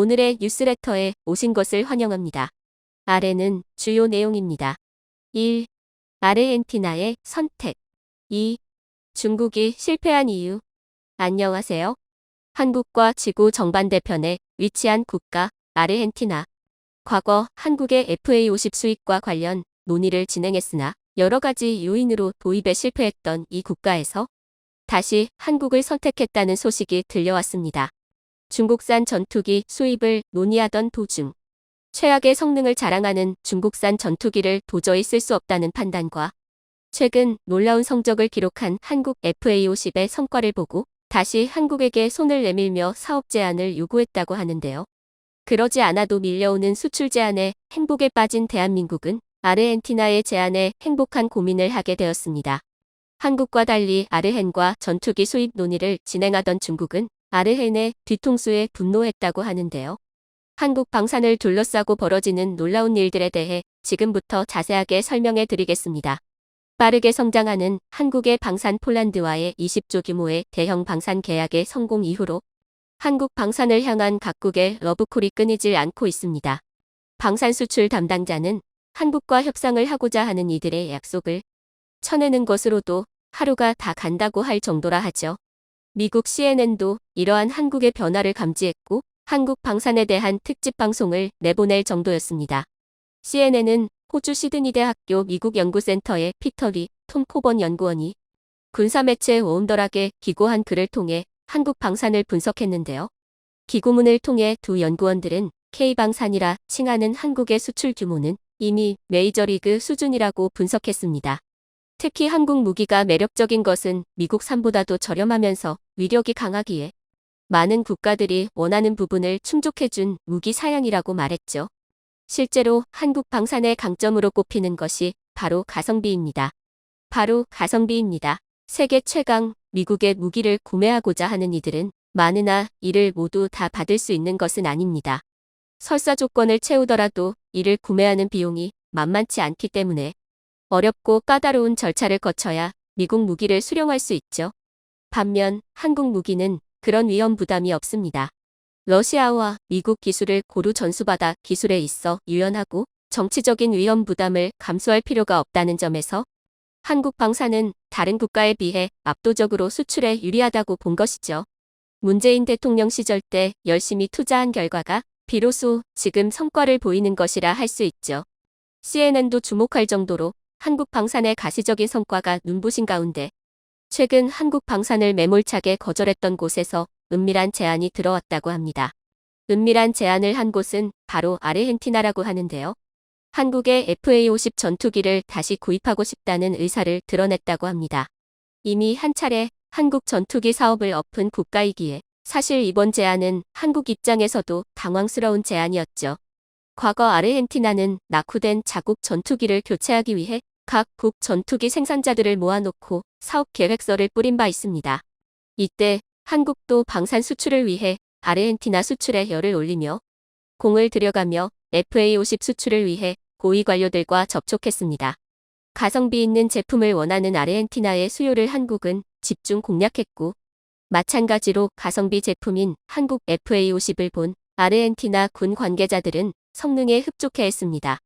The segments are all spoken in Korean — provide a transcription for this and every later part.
오늘의 뉴스레터에 오신 것을 환영합니다. 아래는 주요 내용입니다. 1. 아르헨티나의 선택 2. 중국이 실패한 이유 안녕하세요. 한국과 지구 정반대편에 위치한 국가 아르헨티나. 과거 한국의 FA50 수입과 관련 논의를 진행했으나 여러 가지 요인으로 도입에 실패했던 이 국가에서 다시 한국을 선택했다는 소식이 들려왔습니다. 중국산 전투기 수입을 논의하던 도중 최악의 성능을 자랑하는 중국산 전투기를 도저히 쓸 수 없다는 판단과 최근 놀라운 성적을 기록한 한국 FA50의 성과를 보고 다시 한국에게 손을 내밀며 사업 제한을 요구했다고 하는데요. 그러지 않아도 밀려오는 수출 제한에 행복에 빠진 대한민국은 아르헨티나의 제안에 행복한 고민을 하게 되었습니다. 한국과 달리 아르헨과 전투기 수입 논의를 진행하던 중국은 아르헨의 뒤통수에 분노했다고 하는데요. 한국 방산을 둘러싸고 벌어지는 놀라운 일들에 대해 지금부터 자세하게 설명해 드리겠습니다. 빠르게 성장하는 한국의 방산 폴란드와의 20조 규모의 대형 방산 계약의 성공 이후로 한국 방산을 향한 각국의 러브콜이 끊이질 않고 있습니다. 방산 수출 담당자는 한국과 협상을 하고자 하는 이들의 약속을 쳐내는 것으로도 하루가 다 간다고 할 정도라 하죠. 미국 CNN도 이러한 한국의 변화를 감지했고 한국 방산에 대한 특집 방송을 내보낼 정도였습니다. CNN은 호주 시드니 대학교 미국 연구센터의 피터 리 톰 코번 연구원이 군사 매체 온더락에 기고한 글을 통해 한국 방산을 분석했는데요. 기고문을 통해 두 연구원들은 K방산이라 칭하는 한국의 수출 규모는 이미 메이저리그 수준이라고 분석했습니다. 특히 한국 무기가 매력적인 것은 미국 산보다도 저렴하면서 위력이 강하기에 많은 국가들이 원하는 부분을 충족해준 무기 사양이라고 말했죠. 실제로 한국 방산의 강점으로 꼽히는 것이 바로 가성비입니다. 바로 가성비입니다. 세계 최강 미국의 무기를 구매하고자 하는 이들은 많으나 이를 모두 다 받을 수 있는 것은 아닙니다. 설사 조건을 채우더라도 이를 구매하는 비용이 만만치 않기 때문에 어렵고 까다로운 절차를 거쳐야 미국 무기를 수령할 수 있죠. 반면 한국 무기는 그런 위험 부담이 없습니다. 러시아와 미국 기술을 고루 전수받아 기술에 있어 유연하고 정치적인 위험 부담을 감수할 필요가 없다는 점에서 한국 방사는 다른 국가에 비해 압도적으로 수출에 유리하다고 본 것이죠. 문재인 대통령 시절 때 열심히 투자한 결과가 비로소 지금 성과를 보이는 것이라 할 수 있죠. CNN도 주목할 정도로 한국 방산의 가시적인 성과가 눈부신 가운데 최근 한국 방산을 매몰차게 거절했던 곳에서 은밀한 제안이 들어왔다고 합니다. 은밀한 제안을 한 곳은 바로 아르헨티나라고 하는데요. 한국의 FA50 전투기를 다시 구입하고 싶다는 의사를 드러냈다고 합니다. 이미 한 차례 한국 전투기 사업을 엎은 국가이기에 사실 이번 제안은 한국 입장에서도 당황스러운 제안이었죠. 과거 아르헨티나는 낙후된 자국 전투기를 교체하기 위해 각 국 전투기 생산자들을 모아놓고 사업 계획서를 뿌린 바 있습니다. 이때 한국도 방산 수출을 위해 아르헨티나 수출에 열을 올리며 공을 들여가며 FA50 수출을 위해 고위 관료들과 접촉했습니다. 가성비 있는 제품을 원하는 아르헨티나의 수요를 한국은 집중 공략했고 마찬가지로 가성비 제품인 한국 FA50을 본 아르헨티나 군 관계자들은 성능에 흡족해 했습니다.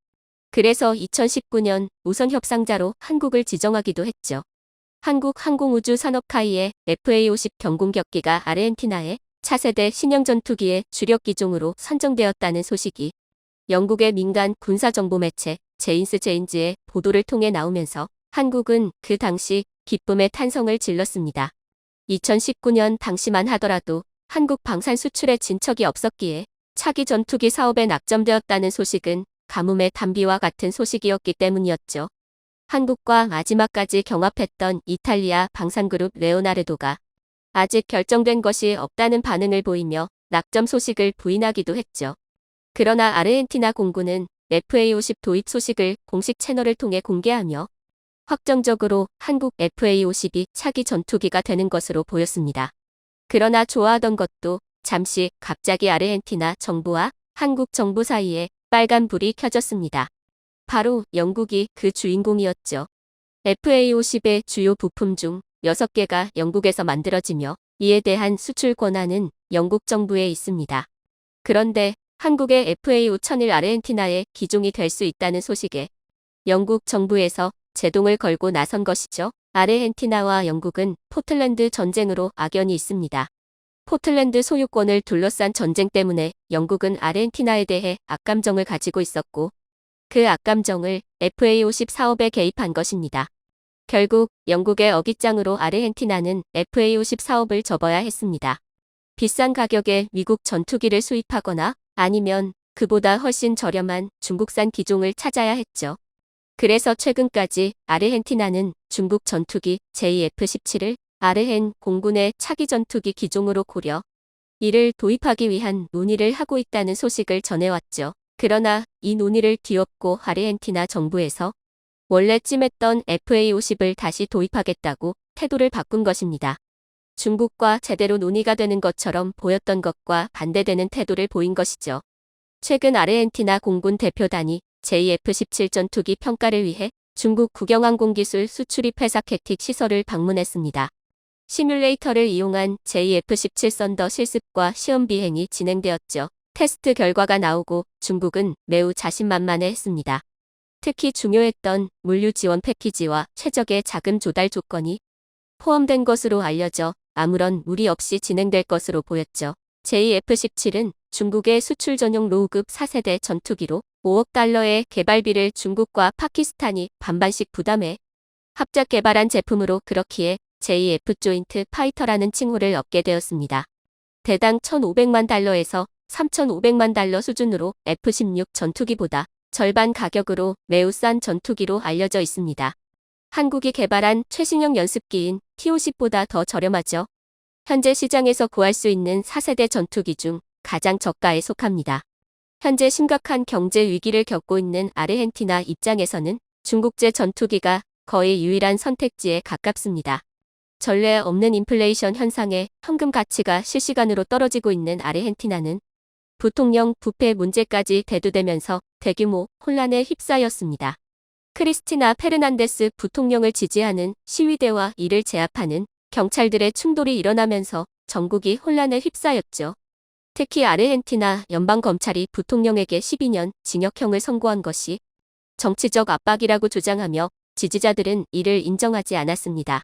그래서 2019년 우선 협상자로 한국을 지정하기도 했죠. 한국 항공우주산업카이의 FA50 경공격기가 아르헨티나의 차세대 신형 전투기의 주력 기종으로 선정되었다는 소식이 영국의 민간 군사정보 매체 제인스 제인즈의 보도를 통해 나오면서 한국은 그 당시 기쁨의 탄성을 질렀습니다. 2019년 당시만 하더라도 한국 방산 수출에 진척이 없었기에 차기 전투기 사업에 낙점되었다는 소식은 가뭄의 단비와 같은 소식이었기 때문이었죠. 한국과 마지막까지 경합했던 이탈리아 방산그룹 레오나르도가 아직 결정된 것이 없다는 반응을 보이며 낙점 소식을 부인하기도 했죠. 그러나 아르헨티나 공군은 FA50 도입 소식을 공식 채널을 통해 공개하며 확정적으로 한국 FA50이 차기 전투기가 되는 것으로 보였습니다. 그러나 좋아하던 것도 잠시 갑자기 아르헨티나 정부와 한국 정부 사이에 빨간 불이 켜졌습니다. 바로 영국이 그 주인공이었죠. FA50의 주요 부품 중 6개가 영국에서 만들어지며 이에 대한 수출 권한은 영국 정부에 있습니다. 그런데 한국의 FA5001 아르헨티나의 기종이 될 수 있다는 소식에 영국 정부에서 제동을 걸고 나선 것이죠. 아르헨티나와 영국은 포틀랜드 전쟁으로 악연이 있습니다. 포틀랜드 소유권을 둘러싼 전쟁 때문에 영국은 아르헨티나에 대해 악감정을 가지고 있었고 그 악감정을 FA50 사업에 개입한 것입니다. 결국 영국의 어깃장으로 아르헨티나는 FA50 사업을 접어야 했습니다. 비싼 가격에 미국 전투기를 수입하거나 아니면 그보다 훨씬 저렴한 중국산 기종을 찾아야 했죠. 그래서 최근까지 아르헨티나는 중국 전투기 JF-17을 아르헨 공군의 차기 전투기 기종으로 고려 이를 도입하기 위한 논의를 하고 있다는 소식을 전해왔죠. 그러나 이 논의를 뒤엎고 아르헨티나 정부에서 원래 찜했던 FA50을 다시 도입하겠다고 태도를 바꾼 것입니다. 중국과 제대로 논의가 되는 것처럼 보였던 것과 반대되는 태도를 보인 것이죠. 최근 아르헨티나 공군 대표단이 JF-17 전투기 평가를 위해 중국 국영항공기술 수출입 회사 캐틱 시설을 방문했습니다. 시뮬레이터를 이용한 JF-17 썬더 실습과 시험 비행이 진행되었죠. 테스트 결과가 나오고 중국은 매우 자신만만해 했습니다. 특히 중요했던 물류 지원 패키지와 최적의 자금 조달 조건이 포함된 것으로 알려져 아무런 무리 없이 진행될 것으로 보였죠. JF-17은 중국의 수출 전용 로우급 4세대 전투기로 5억 달러의 개발비를 중국과 파키스탄이 반반씩 부담해 합작 개발한 제품으로 그렇기에 JF 조인트 파이터라는 칭호를 얻게 되었습니다. 대당 1,500만 달러에서 3,500만 달러 수준으로 F-16 전투기보다 절반 가격으로 매우 싼 전투기로 알려져 있습니다. 한국이 개발한 최신형 연습기인 T-50보다 더 저렴하죠. 현재 시장에서 구할 수 있는 4세대 전투기 중 가장 저가에 속합니다. 현재 심각한 경제 위기를 겪고 있는 아르헨티나 입장에서는 중국제 전투기가 거의 유일한 선택지에 가깝습니다. 전례 없는 인플레이션 현상에 현금 가치가 실시간으로 떨어지고 있는 아르헨티나는 부통령 부패 문제까지 대두되면서 대규모 혼란에 휩싸였습니다. 크리스티나 페르난데스 부통령을 지지하는 시위대와 이를 제압하는 경찰들의 충돌이 일어나면서 전국이 혼란에 휩싸였죠. 특히 아르헨티나 연방검찰이 부통령에게 12년 징역형을 선고한 것이 정치적 압박이라고 주장하며 지지자들은 이를 인정하지 않았습니다.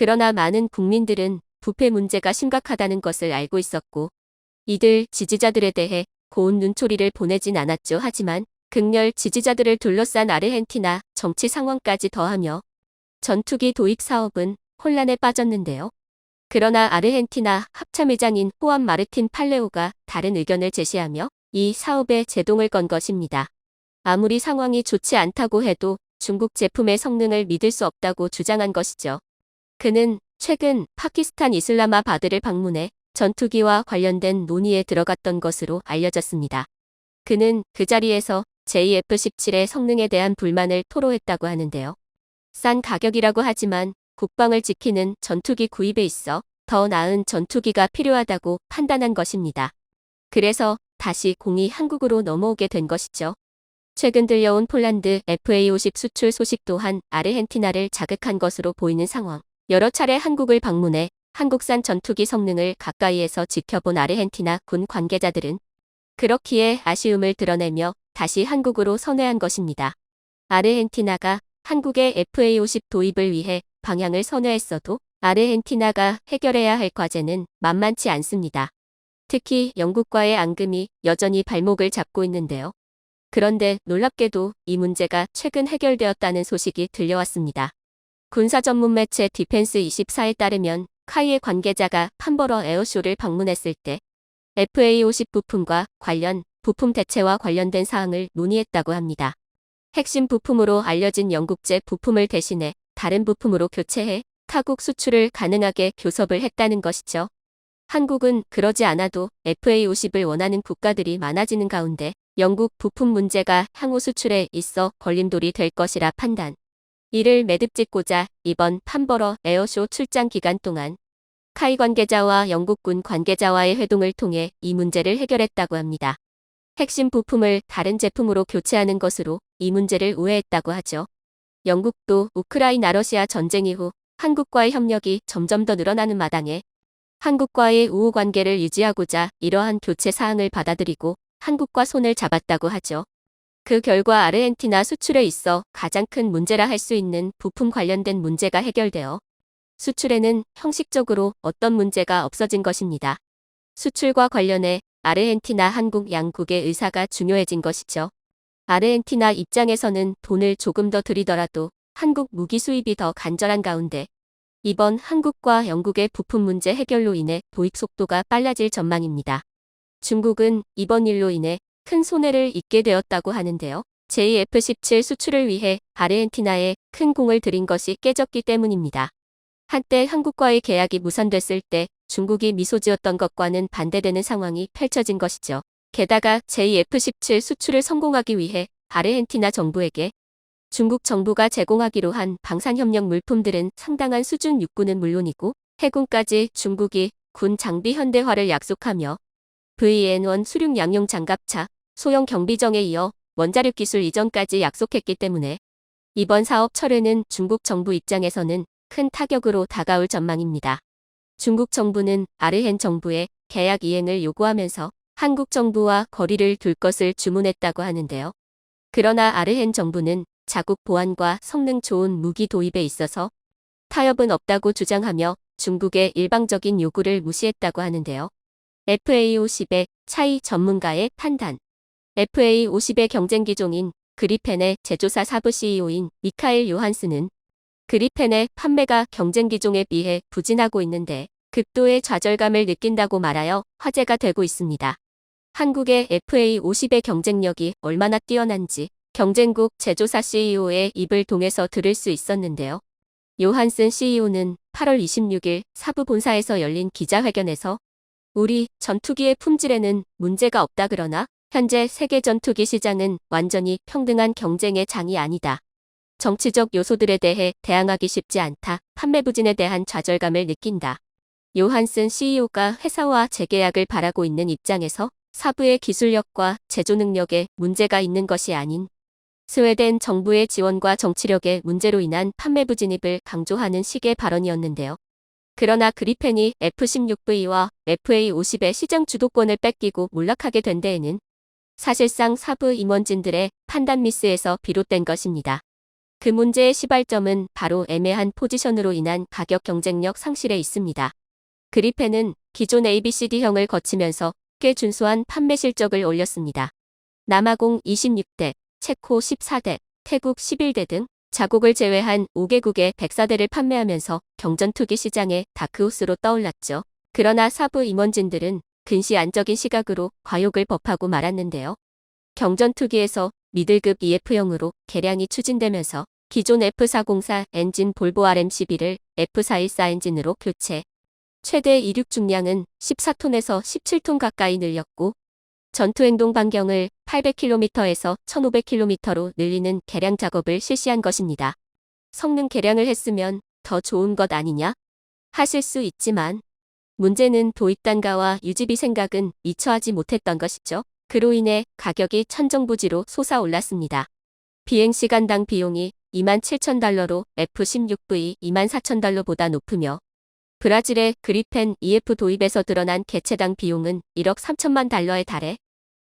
그러나 많은 국민들은 부패 문제가 심각하다는 것을 알고 있었고 이들 지지자들에 대해 고운 눈초리를 보내진 않았죠. 하지만 극렬 지지자들을 둘러싼 아르헨티나 정치 상황까지 더하며 전투기 도입 사업은 혼란에 빠졌는데요. 그러나 아르헨티나 합참의장인 호암 마르틴 팔레오가 다른 의견을 제시하며 이 사업에 제동을 건 것입니다. 아무리 상황이 좋지 않다고 해도 중국 제품의 성능을 믿을 수 없다고 주장한 것이죠. 그는 최근 파키스탄 이슬라마바드를 방문해 전투기와 관련된 논의에 들어갔던 것으로 알려졌습니다. 그는 그 자리에서 JF-17의 성능에 대한 불만을 토로했다고 하는데요. 싼 가격이라고 하지만 국방을 지키는 전투기 구입에 있어 더 나은 전투기가 필요하다고 판단한 것입니다. 그래서 다시 공이 한국으로 넘어오게 된 것이죠. 최근 들려온 폴란드 FA50 수출 소식 또한 아르헨티나를 자극한 것으로 보이는 상황. 여러 차례 한국을 방문해 한국산 전투기 성능을 가까이에서 지켜본 아르헨티나 군 관계자들은 그렇기에 아쉬움을 드러내며 다시 한국으로 선회한 것입니다. 아르헨티나가 한국의 FA50 도입을 위해 방향을 선회했어도 아르헨티나가 해결해야 할 과제는 만만치 않습니다. 특히 영국과의 앙금이 여전히 발목을 잡고 있는데요. 그런데 놀랍게도 이 문제가 최근 해결되었다는 소식이 들려왔습니다. 군사 전문 매체 디펜스 24에 따르면 카이의 관계자가 판버러 에어쇼를 방문했을 때 FA50 부품과 관련 부품 대체와 관련된 사항을 논의했다고 합니다. 핵심 부품으로 알려진 영국제 부품을 대신해 다른 부품으로 교체해 타국 수출을 가능하게 교섭을 했다는 것이죠. 한국은 그러지 않아도 FA50을 원하는 국가들이 많아지는 가운데 영국 부품 문제가 향후 수출에 있어 걸림돌이 될 것이라 판단. 이를 매듭 짓고자 이번 판버러 에어쇼 출장 기간 동안 카이 관계자와 영국군 관계자와의 회동을 통해 이 문제를 해결했다고 합니다. 핵심 부품을 다른 제품으로 교체하는 것으로 이 문제를 우회했다고 하죠. 영국도 우크라이나 러시아 전쟁 이후 한국과의 협력이 점점 더 늘어나는 마당에 한국과의 우호 관계를 유지하고자 이러한 교체 사항을 받아들이고 한국과 손을 잡았다고 하죠. 그 결과 아르헨티나 수출에 있어 가장 큰 문제라 할 수 있는 부품 관련된 문제가 해결되어 수출에는 형식적으로 어떤 문제가 없어진 것입니다. 수출과 관련해 아르헨티나 한국 양국의 의사가 중요해진 것이죠. 아르헨티나 입장에서는 돈을 조금 더 들이더라도 한국 무기 수입이 더 간절한 가운데 이번 한국과 영국의 부품 문제 해결로 인해 도입 속도가 빨라질 전망입니다. 중국은 이번 일로 인해 큰 손해를 입게 되었다고 하는데요. JF-17 수출을 위해 아르헨티나에 큰 공을 들인 것이 깨졌기 때문입니다. 한때 한국과의 계약이 무산됐을 때 중국이 미소 지었던 것과는 반대되는 상황이 펼쳐진 것이죠. 게다가 JF-17 수출을 성공하기 위해 아르헨티나 정부에게 중국 정부가 제공하기로 한 방산협력 물품들은 상당한 수준 육군은 물론이고 해군까지 중국이 군 장비 현대화를 약속하며 VN1 수륙 양용 장갑차, 소형 경비정에 이어 원자력 기술 이전까지 약속했기 때문에 이번 사업 철회는 중국 정부 입장에서는 큰 타격으로 다가올 전망입니다. 중국 정부는 아르헨 정부에 계약 이행을 요구하면서 한국 정부와 거리를 둘 것을 주문했다고 하는데요. 그러나 아르헨 정부는 자국 보안과 성능 좋은 무기 도입에 있어서 타협은 없다고 주장하며 중국의 일방적인 요구를 무시했다고 하는데요. FA50의 차이 전문가의 판단 FA50의 경쟁 기종인 그리펜의 제조사 사부 CEO인 미카엘 요한스는 그리펜의 판매가 경쟁 기종에 비해 부진하고 있는데 극도의 좌절감을 느낀다고 말하여 화제가 되고 있습니다. 한국의 FA50의 경쟁력이 얼마나 뛰어난지 경쟁국 제조사 CEO의 입을 통해서 들을 수 있었는데요. 요한슨 CEO는 8월 26일 사부 본사에서 열린 기자회견에서 우리 전투기의 품질에는 문제가 없다 그러나 현재 세계 전투기 시장은 완전히 평등한 경쟁의 장이 아니다. 정치적 요소들에 대해 대항하기 쉽지 않다. 판매 부진에 대한 좌절감을 느낀다. 요한슨 CEO가 회사와 재계약을 바라고 있는 입장에서 사부의 기술력과 제조 능력에 문제가 있는 것이 아닌 스웨덴 정부의 지원과 정치력의 문제로 인한 판매 부진입을 강조하는 식의 발언이었는데요. 그러나 그리펜이 F-16V와 FA-50의 시장 주도권을 뺏기고 몰락하게 된 데에는 사실상 사부 임원진들의 판단 미스에서 비롯된 것입니다. 그 문제의 시발점은 바로 애매한 포지션으로 인한 가격 경쟁력 상실에 있습니다. 그리펜은 기존 ABCD형을 거치면서 꽤 준수한 판매 실적을 올렸습니다. 남아공 26대, 체코 14대, 태국 11대 등 자국을 제외한 5개국의 104대를 판매하면서 경전투기 시장의 다크호스로 떠올랐죠. 그러나 사부 임원진들은 근시 안적인 시각으로 과욕을 법하고 말았는데요. 경전 투기에서 미들급 EF형으로 개량이 추진되면서 기존 F404 엔진 볼보 RM12를 F414 엔진으로 교체. 최대 이륙 중량은 14톤에서 17톤 가까이 늘렸고 전투 행동 반경을 800km에서 1500km로 늘리는 개량 작업을 실시한 것입니다. 성능 개량을 했으면 더 좋은 것 아니냐? 하실 수 있지만 문제는 도입 단가와 유지비 생각은 미처하지 못했던 것이죠. 그로 인해 가격이 천정부지로 솟아올랐습니다. 비행시간당 비용이 27,000달러로 F-16V 24,000달러보다 높으며 브라질의 그리펜 EF 도입에서 드러난 개체당 비용은 1억 3천만 달러에 달해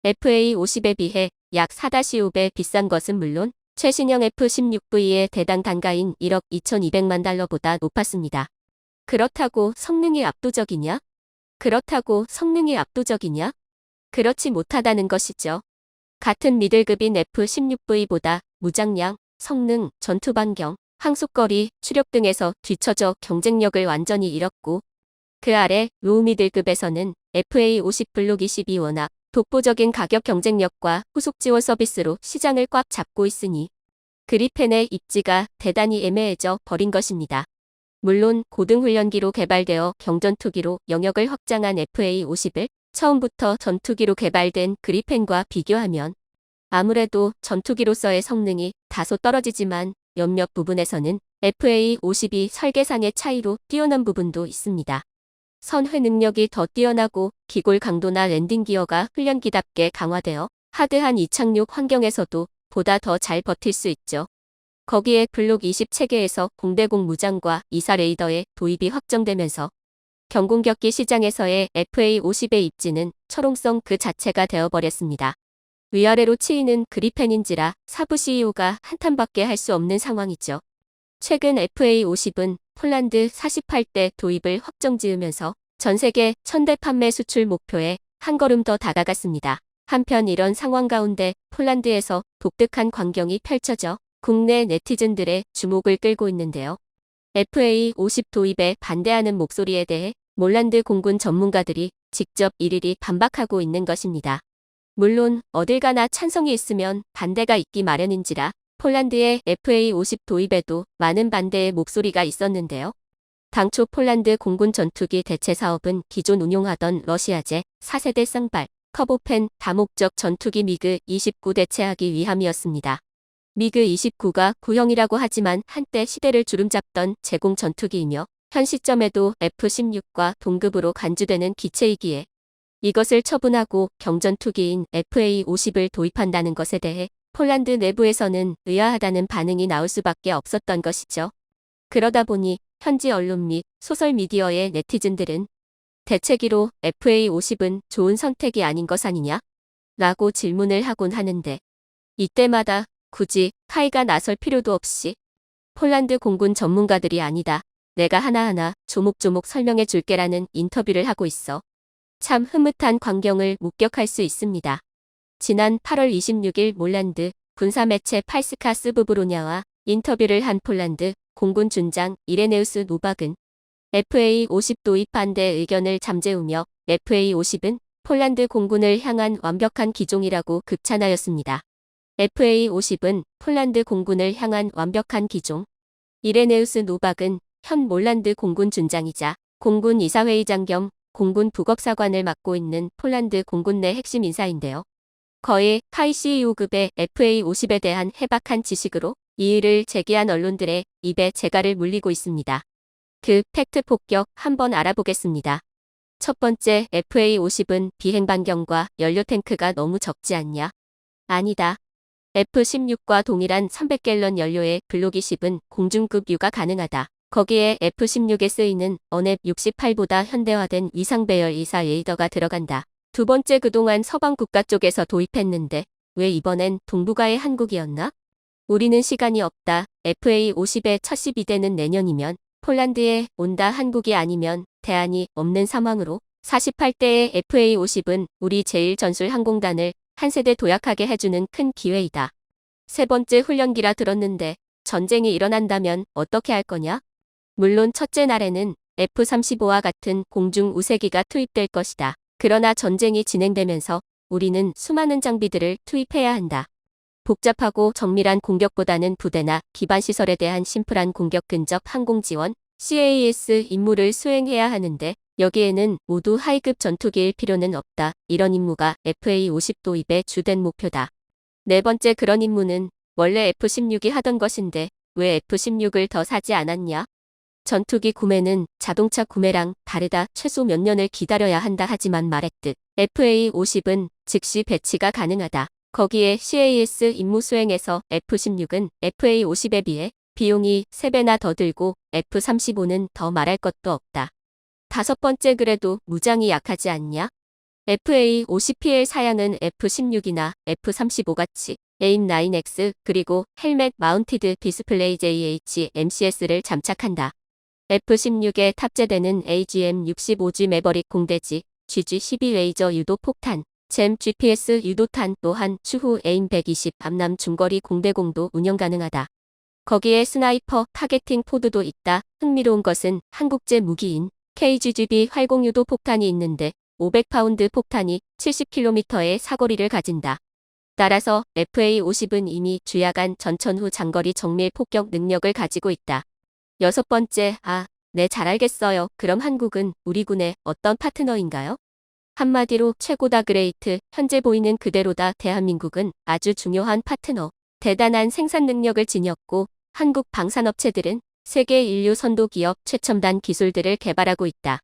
FA50에 비해 약 4-5배 비싼 것은 물론 최신형 F-16V의 대당 단가인 1억 2,200만 달러보다 높았습니다. 그렇다고 성능이 압도적이냐? 그렇다고 성능이 압도적이냐? 그렇지 못하다는 것이죠. 같은 미들급인 F-16V보다 무장량, 성능, 전투 반경, 항속거리, 추력 등에서 뒤처져 경쟁력을 완전히 잃었고 그 아래 로우 미들급에서는 FA50 블록 22 워낙 독보적인 가격 경쟁력과 후속 지원 서비스로 시장을 꽉 잡고 있으니 그리펜의 입지가 대단히 애매해져 버린 것입니다. 물론 고등훈련기로 개발되어 경전투기로 영역을 확장한 FA50을 처음부터 전투기로 개발된 그리펜과 비교하면 아무래도 전투기로서의 성능이 다소 떨어지지만 몇몇 부분에서는 FA52 설계상의 차이로 뛰어난 부분도 있습니다. 선회 능력이 더 뛰어나고 기골 강도나 랜딩 기어가 훈련기답게 강화되어 하드한 이착륙 환경에서도 보다 더 잘 버틸 수 있죠. 거기에 블록 20 체계에서 공대공 무장과 이사 레이더의 도입이 확정되면서 경공격기 시장에서의 FA50의 입지는 철옹성 그 자체가 되어버렸습니다. 위아래로 치이는 그리펜인지라 사부 CEO가 한탄밖에 할 수 없는 상황이죠. 최근 FA50은 폴란드 48대 도입을 확정 지으면서 전 세계 1000대 판매 수출 목표에 한 걸음 더 다가갔습니다. 한편 이런 상황 가운데 폴란드에서 독특한 광경이 펼쳐져 국내 네티즌들의 주목을 끌고 있는데요. FA50 도입에 반대하는 목소리에 대해 몰란드 공군 전문가들이 직접 일일이 반박하고 있는 것입니다. 물론 어딜 가나 찬성이 있으면 반대가 있기 마련인지라 폴란드의 FA50 도입에도 많은 반대의 목소리가 있었는데요. 당초 폴란드 공군 전투기 대체 사업은 기존 운용하던 러시아제 4세대 쌍발 커보펜 다목적 전투기 미그 29 대체하기 위함이었습니다. 미그 29가 구형이라고 하지만 한때 시대를 주름잡던 제공 전투기이며 현 시점에도 F-16과 동급으로 간주되는 기체이기에 이것을 처분하고 경전투기인 FA-50을 도입한다는 것에 대해 폴란드 내부에서는 의아하다는 반응이 나올 수밖에 없었던 것이죠. 그러다 보니 현지 언론 및 소설 미디어의 네티즌들은 대체기로 FA-50은 좋은 선택이 아닌 것 아니냐? 라고 질문을 하곤 하는데 이때마다 굳이 카이가 나설 필요도 없이 폴란드 공군 전문가들이 아니다. 내가 하나하나 조목조목 설명해 줄게라는 인터뷰를 하고 있어. 참 흐뭇한 광경을 목격할 수 있습니다. 지난 8월 26일 몰란드 군사 매체 팔스카스 부브로냐와 인터뷰를 한 폴란드 공군 준장 이레네우스 노박은 FA50 도입 반대 의견을 잠재우며 FA50은 폴란드 공군을 향한 완벽한 기종이라고 극찬하였습니다. FA50은 폴란드 공군을 향한 완벽한 기종. 이레네우스 노박은 현 몰란드 공군 준장이자 공군 이사회의장 겸 공군 북업사관을 맡고 있는 폴란드 공군 내 핵심 인사인데요. 거의 카이 CEO급의 FA50에 대한 해박한 지식으로 이의를 제기한 언론들의 입에 재갈을 물리고 있습니다. 그 팩트 폭격 한번 알아보겠습니다. 첫 번째 FA50은 비행 반경과 연료 탱크가 너무 적지 않냐? 아니다. F-16과 동일한 300갤런 연료의 블록 20은 공중급 유가 가능하다. 거기에 F-16에 쓰이는 언앱 68보다 현대화된 위상 배열 이사 레이더가 들어간다. 두 번째 그동안 서방 국가 쪽에서 도입했는데 왜 이번엔 동북아의 한국이었나? 우리는 시간이 없다. FA-50의 첫 12대는 내년이면 폴란드에 온다 한국이 아니면 대안이 없는 상황으로 48대의 FA-50은 우리 제1전술 항공단을 한 세대 도약하게 해주는 큰 기회이다. 세 번째 훈련기라 들었는데 전쟁이 일어난다면 어떻게 할 거냐? 물론 첫째 날에는 F-35와 같은 공중 우세기가 투입될 것이다. 그러나 전쟁이 진행되면서 우리는 수많은 장비들을 투입해야 한다. 복잡하고 정밀한 공격보다는 부대나 기반 시설에 대한 심플한 공격 근접 항공 지원 CAS 임무를 수행해야 하는데 여기에는 모두 하이급 전투기일 필요는 없다. 이런 임무가 FA-50 도입의 주된 목표다. 네 번째 그런 임무는 원래 F-16이 하던 것인데 왜 F-16을 더 사지 않았냐? 전투기 구매는 자동차 구매랑 다르다. 최소 몇 년을 기다려야 한다 하지만 말했듯 FA-50은 즉시 배치가 가능하다. 거기에 CAS 임무 수행에서 F-16은 FA-50에 비해 비용이 3배나 더 들고 F-35는 더 말할 것도 없다. 다섯 번째 그래도 무장이 약하지 않냐? FA-50PL 사양은 F-16이나 F-35 같이 AIM-9X 그리고 헬멧 마운티드 디스플레이 JH MCS를 장착한다. F-16에 탑재되는 AGM-65G 매버릭 공대지 GG-12 레이저 유도 폭탄 잼 GPS 유도탄 또한 추후 에임 120 밤남 중거리 공대공도 운영 가능하다. 거기에 스나이퍼 타겟팅 포드도 있다. 흥미로운 것은 한국제 무기인 KGGB 활공 유도 폭탄이 있는데 500파운드 폭탄이 70km의 사거리를 가진다. 따라서 FA-50은 이미 주야간 전천 후 장거리 정밀 폭격 능력을 가지고 있다. 여섯 번째, 아, 네, 잘 알겠어요. 그럼 한국은 우리 군의 어떤 파트너인가요? 한마디로 최고다 그레이트, 현재 보이는 그대로다 대한민국은 아주 중요한 파트너. 대단한 생산 능력을 지녔고 한국 방산업체들은 세계 인류 선도 기업 최첨단 기술들을 개발하고 있다.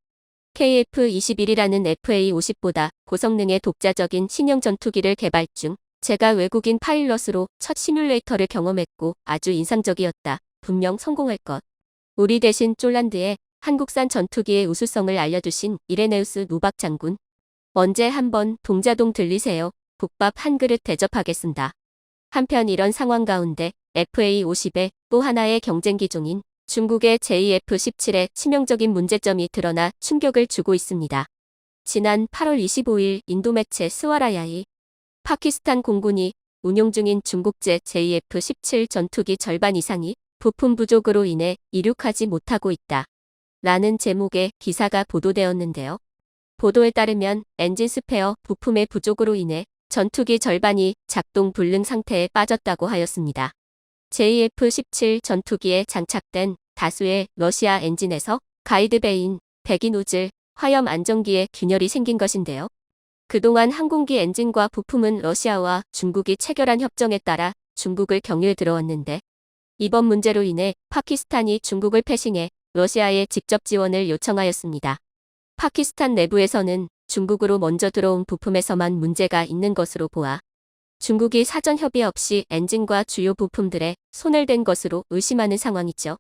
KF-21이라는 FA-50보다 고성능의 독자적인 신형 전투기를 개발 중 제가 외국인 파일럿으로 첫 시뮬레이터를 경험했고 아주 인상적이었다. 분명 성공할 것. 우리 대신 쫄란드에 한국산 전투기의 우수성을 알려주신 이레네우스 노박 장군. 언제 한번 동자동 들리세요. 국밥 한 그릇 대접하겠습니다. 한편 이런 상황 가운데 FA50의 또 하나의 경쟁 기종인 중국의 JF17의 치명적인 문제점이 드러나 충격을 주고 있습니다. 지난 8월 25일 인도 매체 스와라야이 파키스탄 공군이 운용 중인 중국제 JF17 전투기 절반 이상이 부품 부족으로 인해 이륙하지 못하고 있다. 라는 제목의 기사가 보도되었는데요. 보도에 따르면 엔진 스페어 부품의 부족으로 인해 전투기 절반이 작동 불능 상태에 빠졌다고 하였습니다. JF-17 전투기에 장착된 다수의 러시아 엔진에서 가이드베인, 배기 노즐, 화염 안정기에 균열이 생긴 것인데요. 그동안 항공기 엔진과 부품은 러시아와 중국이 체결한 협정에 따라 중국을 경유해 들어왔는데 이번 문제로 인해 파키스탄이 중국을 패싱해 러시아에 직접 지원을 요청하였습니다. 파키스탄 내부에서는 중국으로 먼저 들어온 부품에서만 문제가 있는 것으로 보아 중국이 사전 협의 없이 엔진과 주요 부품들에 손을 댄 것으로 의심하는 상황이죠.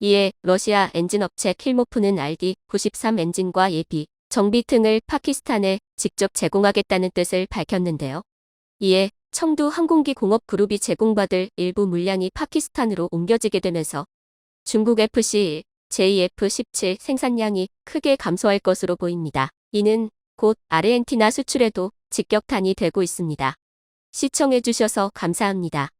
이에 러시아 엔진 업체 킬모프는 RD-93 엔진과 예비, 정비 등을 파키스탄에 직접 제공하겠다는 뜻을 밝혔는데요. 이에 청두 항공기 공업 그룹이 제공받을 일부 물량이 파키스탄으로 옮겨지게 되면서 중국 FC JF-17 생산량이 크게 감소할 것으로 보입니다. 이는 곧 아르헨티나 수출에도 직격탄이 되고 있습니다. 시청해주셔서 감사합니다.